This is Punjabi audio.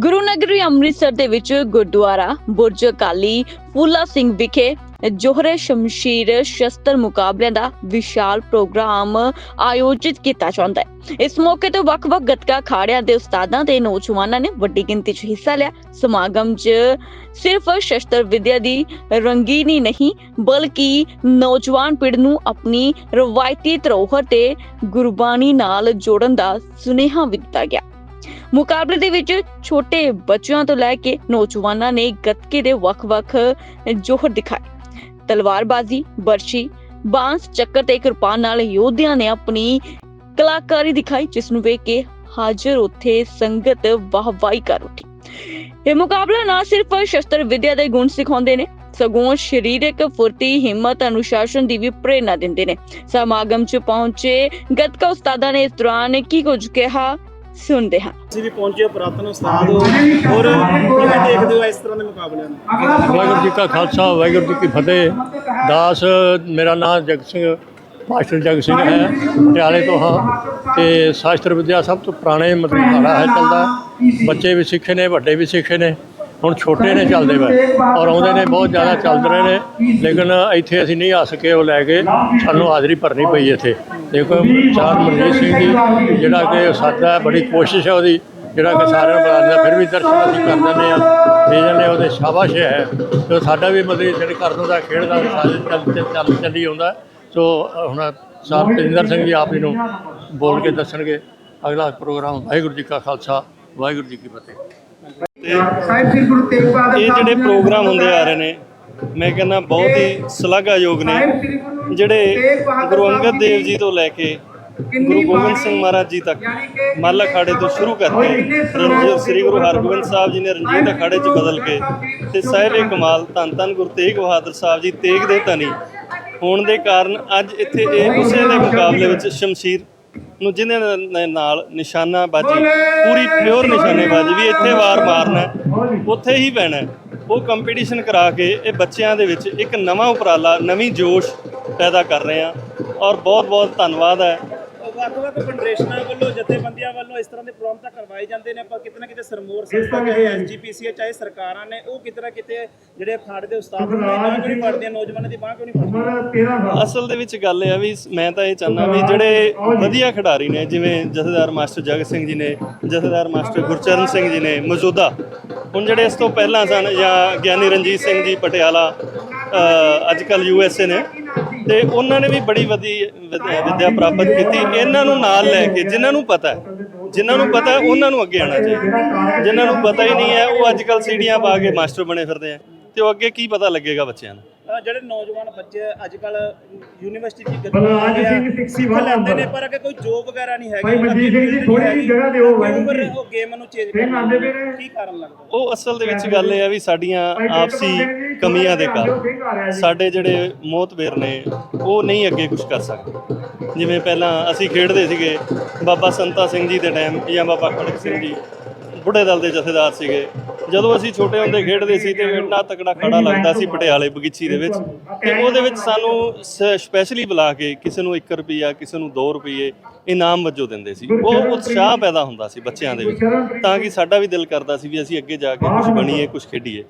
ਗੁਰੂ ਨਗਰੀ ਅੰਮ੍ਰਿਤਸਰ ਦੇ ਵਿੱਚ ਗੁਰਦੁਆਰਾ ਬੁਰਜ ਅਕਾਲੀ ਫੂਲਾ ਸਿੰਘ ਵਿਖੇ ਜੋਹਰੇ ਸ਼ਮਸ਼ੀਰ ਸ਼ਸਤਰ ਮੁਕਾਬਲਿਆਂ ਦਾ ਵਿਸ਼ਾਲ ਪ੍ਰੋਗਰਾਮ ਆਯੋਜਿਤ ਕੀਤਾ ਜਾਂਦਾ ਹੈ। ਇਸ ਮੌਕੇ ਤੇ ਵੱਖ-ਵੱਖ ਗੱਤਕਾ ਅਖਾੜਿਆਂ ਦੇ ਉਸਤਾਦਾਂ ਤੇ ਨੌਜਵਾਨਾਂ ਨੇ ਵੱਡੀ ਗਿਣਤੀ 'ਚ ਹਿੱਸਾ ਲਿਆ। ਸਮਾਗਮ 'ਚ ਸਿਰਫ ਸ਼ਸਤਰ ਵਿਦਿਆ ਦੀ ਰੰਗੀਨੀ ਨਹੀਂ, ਬਲਕਿ ਨੌਜਵਾਨ ਪੀੜ੍ਹੀ ਨੂੰ ਆਪਣੀ ਰਵਾਇਤੀ ਧਰੋਹਰ ਤੇ ਗੁਰਬਾਣੀ ਨਾਲ ਜੋੜਨ ਦਾ ਸੁਨੇਹਾ ਵੀ ਦਿੱਤਾ ਗਿਆ। ਮੁਕਾਬਲੇ ਦੇ ਵਿੱਚ ਛੋਟੇ ਬੱਚਿਆਂ ਤੋਂ ਲੈ ਕੇ ਨੌਜਵਾਨਾਂ ਨੇ ਗੱਤਕੇ ਦੇ ਵੱਖ-ਵੱਖ ਜੋਹਰ ਦਿਖਾਏ। ਤਲਵਾਰਬਾਜ਼ੀ, ਬਰਸ਼ੀ, ਬਾਂਸ, ਚੱਕਰ ਤੇ ਕਿਰਪਾਨ ਨਾਲ ਯੋਧਿਆਂ ਨੇ ਆਪਣੀ ਕਲਾਕਾਰੀ ਦਿਖਾਈ, ਜਿਸ ਨੂੰ ਵੇਖ ਕੇ ਹਾਜ਼ਰ ਉੱਥੇ ਸੰਗਤ ਵਾਹਵਾਈ ਕਰ ਉੱਠੀ। ਇਹ ਮੁਕਾਬਲਾ ਨਾ ਸਿਰਫ ਸ਼ਸਤਰ ਵਿਦਿਆ ਦੇ ਗੁਣ ਸਿਖਾਉਂਦੇ ਨੇ, ਸਗੋਂ ਸਰੀਰਕ ਫੁਰਤੀ, ਹਿੰਮਤ, ਅਨੁਸ਼ਾਸਨ ਦੀ ਵੀ ਪ੍ਰੇਰਣਾ ਦਿੰਦੇ ਨੇ। ਸਮਾਗਮ 'ਚ ਪਹੁੰਚੇ ਗੱਤਕਾ ਉਸਤਾਦਾਂ ਨੇ ਇਸ ਦੌਰਾਨ ਕੀ ਕੁਝ ਕਿਹਾ? ਸੁਣਦੇ ਹਾਂ। ਤੁਸੀਂ ਵੀ ਪਹੁੰਚੇ ਹੋ ਪੁਰਾਤਨ ਉਸਤਾਦ ਹੋ ਔਰ ਕਿਵੇਂ ਦੇਖਦੇ ਹੋ ਇਸ ਤਰ੍ਹਾਂ ਦੇ ਮੁਕਾਬਲਿਆਂ ਨੂੰ? ਵਾਹਿਗੁਰੂ ਜੀ ਕਾ ਖਾਲਸਾ ਵਾਹਿਗੁਰੂ ਜੀ ਕੀ ਫਤਿਹ। ਦਾਸ ਮੇਰਾ ਨਾਮ ਜਗਤ ਸਿੰਘ ਮਾਸਟਰ ਜਗਤ ਸਿੰਘ ਹੈ। ਪਟਿਆਲੇ ਤੋਂ ਹਾਂ। ਤੇ ਸ਼ਾਸਤਰ ਵਿਦਿਆ ਸਭ ਤੋਂ ਪੁਰਾਣੇ ਮਤਲਬ ਅਖਾੜਾ ਹੈ ਚੱਲਦਾ। ਬੱਚੇ ਵੀ ਸਿੱਖੇ ਨੇ ਵੱਡੇ ਵੀ ਸਿੱਖੇ ਨੇ। ਹੁਣ ਛੋਟੇ ਨੇ ਚੱਲਦੇ ਵੇ ਔਰ ਆਉਂਦੇ ਨੇ ਬਹੁਤ ਜ਼ਿਆਦਾ ਚੱਲ ਰਹੇ ਨੇ। ਲੇਕਿਨ ਇੱਥੇ ਅਸੀਂ ਨਹੀਂ ਆ ਸਕੇ ਉਹ ਲੈ ਕੇ। ਸਾਨੂੰ ਹਾਜ਼ਰੀ ਭਰਨੀ ਪਈ ਇੱਥੇ। ਦੇਖੋ ਚਾਰ ਮਨਜੀਤ ਸਿੰਘ ਜੀ ਜਿਹੜਾ ਕਿ ਸਾਡਾ ਬੜੀ ਕੋਸ਼ਿਸ਼ ਹੈ ਉਹਦੀ ਜਿਹੜਾ ਕਿ ਸਾਰਿਆਂ ਨੂੰ ਬੁਲਾ ਦਿੰਦਾ ਫਿਰ ਵੀ ਦਰਸ਼ਨ ਅਸੀਂ ਕਰ ਦਿੰਦੇ ਆ ਜਾਂਦੇ ਹਾਂ, ਉਹਦੇ ਸ਼ਾਬਾਸ਼ ਹੈ ਤੇ ਸਾਡਾ ਵੀ ਮਤਲਬ ਜਿਹੜੇ ਘਰ ਦਾ ਖੇਡ ਦਾ ਸਾਰੇ ਚੱਲ ਚੱਲ- ਚੱਲ ਆਉਂਦਾ। ਸੋ ਹੁਣ ਸਰ ਤੇਜਿੰਦਰ ਸਿੰਘ ਜੀ ਆਪ ਜੀ ਨੂੰ ਬੋਲ ਕੇ ਦੱਸਣਗੇ। ਅਗਲਾ ਪ੍ਰੋਗਰਾਮ ਵਾਹਿਗੁਰੂ ਜੀ ਕਾ ਖਾਲਸਾ ਵਾਹਿਗੁਰੂ ਜੀ ਕੀ ਫਤਿਹ। ਸਾਹਿਬ ਸ੍ਰੀ ਗੁਰੂ ਤੇਗ ਬਹਾਦਰ ਇਹ ਜਿਹੜੇ ਪ੍ਰੋਗਰਾਮ ਹੁੰਦੇ ਆ ਰਹੇ ਨੇ ਮੈਂ ਕਹਿੰਦਾ ਬਹੁਤ ਹੀ ਸ਼ਲਾਘਾਯੋਗ ਨੇ ਜਿਹੜੇ ਗੁਰੂ ਅੰਗਦ ਦੇਵ ਜੀ ਤੋਂ ਲੈ ਕੇ ਗੁਰੂ ਗੋਬਿੰਦ ਸਿੰਘ ਮਹਾਰਾਜ ਜੀ ਤੱਕ ਮੱਲ ਅਖਾੜੇ ਤੋਂ ਸ਼ੁਰੂ ਕਰਕੇ ਰਣਜੀਤ ਸ੍ਰੀ ਗੁਰੂ ਹਰਗੋਬਿੰਦ ਸਾਹਿਬ ਜੀ ਨੇ ਰਣਜੀਤ ਅਖਾੜੇ 'ਚ ਬਦਲ ਕੇ ਤੇ ਸਾਹਿਬੇ ਕਮਾਲ ਧੰਨ ਧੰਨ ਗੁਰੂ ਤੇਗ ਬਹਾਦਰ ਸਾਹਿਬ ਜੀ ਤੇਗ ਦੇ ਧਨੀ ਹੋਣ ਦੇ ਕਾਰਨ ਅੱਜ ਇੱਥੇ ਇਹ ਉਸੇ ਦੇ ਮੁਕਾਬਲੇ ਵਿੱਚ ਸ਼ਮਸ਼ੀਰ ਨੂੰ ਜਿਹਦੇ ਨ- ਨਾਲ ਨਿਸ਼ਾਨਾ ਬਾਜੀ ਪੂਰੀ ਪਿਓਰ ਨਿਸ਼ਾਨੇਬਾਜ਼ੀ ਵੀ ਇੱਥੇ ਵਾਰ ਮਾਰਨਾ ਹੈ, ਉੱਥੇ ਹੀ ਪੈਣਾ ਹੈ। ਉਹ ਕੰਪੀਟੀਸ਼ਨ ਕਰਾ ਕੇ ਇਹ ਬੱਚਿਆਂ ਦੇ ਵਿੱਚ ਇੱਕ ਨਵਾਂ ਉਪਰਾਲਾ ਨਵੀਂ ਜੋਸ਼ ਪੈਦਾ ਕਰ ਰਹੇ ਆ ਔਰ ਬਹੁਤ ਬਹੁਤ ਧੰਨਵਾਦ ਹੈ। ਵੱਖ-ਵੱਖ ਫੈਡਰੇਸ਼ਨਾਂ ਵੱਲੋਂ ਦੇ ਪ੍ਰੋਗਰਾਮ ਤਾਂ ਕਰਵਾਏ ਜਾਂਦੇ ਨੇ ਪਰ ਕਿਤੇ ਨਾ ਕਿਤੇ ਸਰਮੋਰ ਸੰਸਥਾ ਚਾਹੇ ਐਸਜੀਪੀਸੀ ਚਾਹੇ ਸਰਕਾਰਾਂ ਨੇ ਉਹ ਕਿਤੇ ਨਾ ਕਿਤੇ ਜਿਹੜੇ ਅਖਾੜੇ ਦੇ ਉਸਤਾਦ ਨਾ ਕਿਉਂ ਨਹੀਂ ਪੜਦੇ ਨੌਜਵਾਨਾਂ ਦੀ ਬਾਂਹ ਕਿਉਂ ਨਹੀਂ ਪੜਦੇ ਅਸਲ ਦੇ ਵਿੱਚ ਗੱਲ ਇਹ ਆ ਵੀ ਮੈਂ ਤਾਂ ਇਹ ਚਾਹੁੰਦਾ ਵੀ ਜਿਹੜੇ ਵਧੀਆ ਖਿਡਾਰੀ ਨੇ ਜਿਵੇਂ ਜਥੇਦਾਰ ਮਾਸਟਰ ਜਗਤ ਸਿੰਘ ਜੀ ਨੇ ਜਥੇਦਾਰ ਮਾਸਟਰ ਗੁਰਚਰਨ ਸਿੰਘ ਜੀ ਨੇ ਮੌਜੂਦਾ। ਹੁਣ ਜਿਹੜੇ ਇਸ ਤੋਂ ਪਹਿਲਾਂ ਸਨ ਜਾਂ ਗਿਆਨੀ ਰਣਜੀਤ ਸਿੰਘ ਜੀ ਪਟਿਆਲਾ ਅ, ਅੱਜ ਕੱਲ ਯੂਐਸਏ ਨੇ ਤੇ ਉਹਨਾਂ ਨੇ ਵੀ ਬੜੀ ਵਧੀ ਵਿਦਿਆ ਪ੍ਰਾਪਤ ਕੀਤੀ। ਇਹਨਾਂ ਨੂੰ ਨਾਲ ਲੈ ਕੇ, ਜਿਨ੍ਹਾਂ ਨੂੰ ਪਤਾ ਹੈ, ਜਿਨ੍ਹਾਂ ਨੂੰ ਪਤਾ ਹੈ, ਉਹਨਾਂ ਨੂੰ ਅੱਗੇ ਆਉਣਾ ਚਾਹੀਦਾ। ਜਿਨ੍ਹਾਂ ਨੂੰ ਪਤਾ ਹੀ ਨਹੀਂ ਹੈ, ਉਹ ਅੱਜ ਕੱਲ ਸੀੜੀਆਂ ਪਾ ਕੇ ਮਾਸਟਰ ਬਣੇ ਫਿਰਦੇ ਆ। ਤੇ ਉਹ ਅੱਗੇ ਕੀ ਪਤਾ ਲੱਗੇਗਾ ਬੱਚਿਆਂ ਨੂੰ? ਜਿਹੜੇ ਨੌਜਵਾਨ ਬੱਚੇ ਅੱਜ ਕੱਲ ਯੂਨੀਵਰਸਿਟੀ ਦੀ ਬਲਰਾਜ ਸਿੰਘ ਸਿੱਖੀ ਵਾਲਾ ਲੈਂਦੇ ਨੇ ਨੰਬਰ। ਪਰ ਅੱਗੇ ਕੋਈ ਜੋਬ ਵਗੈਰਾ ਨਹੀਂ ਹੈਗੀ। ਭਾਈ ਮਨਜੀਤ ਸਿੰਘ ਜੀ, ਥੋੜ੍ਹੀ ਜਿਹੀ ਜਗ੍ਹਾ ਦਿਓ ਭਾਈ। ਉਹ ਗੇਮ ਨੂੰ ਚੇਂਜ ਫਿਰ ਆਉਂਦੇ ਪਏ ਨੇ। ਕੀ ਕਾਰਨ ਲੱਗਦਾ ਉਹ ਅਸਲ ਦੇ ਵਿੱਚ ਗੱਲ ਇਹ ਆ ਵੀ ਸਾਡੀਆਂ ਆਪਸੀ ਕਮੀਆਂ ਦੇ ਕਾਰਨ ਸਾਡੇ ਜਿਹੜੇ ਮੋਤਬੇਰ ਨੇ ਉਹ ਨਹੀਂ ਅੱਗੇ ਕੁਝ ਕਰ ਸਕਦੇ। ਜਿਵੇਂ ਪਹਿਲਾਂ ਅਸੀਂ ਖੇਡਦੇ ਸੀਗੇ ਬਾਬਾ ਸੰਤਾ ਸਿੰਘ ਜੀ ਦੇ ਟਾਈਮ ਜਾਂ ਬਾਬਾ ਖੜਕ ਸਿੰਘ ਜੀ ਬੁੱਢੇ ਦਲ ਦੇ ਜਥੇਦਾਰ ਸੀਗੇ। ਜਦੋਂ ਅਸੀਂ ਛੋਟੇ ਹੁੰਦੇ ਖੇਡਦੇ ਸੀ ਤੇ ਇੰਨਾ ਤਕੜਾ ਖੜਾ ਲੱਗਦਾ ਸੀ ਪਟਿਆਲੇ ਬਗੀਚੀ ਦੇ ਵਿੱਚ ਤੇ ਉਹਦੇ ਵਿੱਚ ਸਾਨੂੰ ਸਪੈਸ਼ਲੀ ਬੁਲਾ ਕੇ ਕਿਸੇ ਨੂੰ 1 ਰੁਪਿਆ ਕਿਸੇ ਨੂੰ 2 ਰੁਪਏ ਇਨਾਮ ਵਜੋਂ ਦਿੰਦੇ ਸੀ। ਉਹ ਉਤਸ਼ਾਹ ਪੈਦਾ ਹੁੰਦਾ ਸੀ ਬੱਚਿਆਂ ਦੇ ਵਿੱਚ ਤਾਂ ਕਿ ਸਾਡਾ ਵੀ ਦਿਲ ਕਰਦਾ ਸੀ ਵੀ ਅਸੀਂ ਅੱਗੇ ਜਾ ਕੇ ਕੁਝ ਬਣੀਏ ਕੁਝ ਖੇਡੀਏ।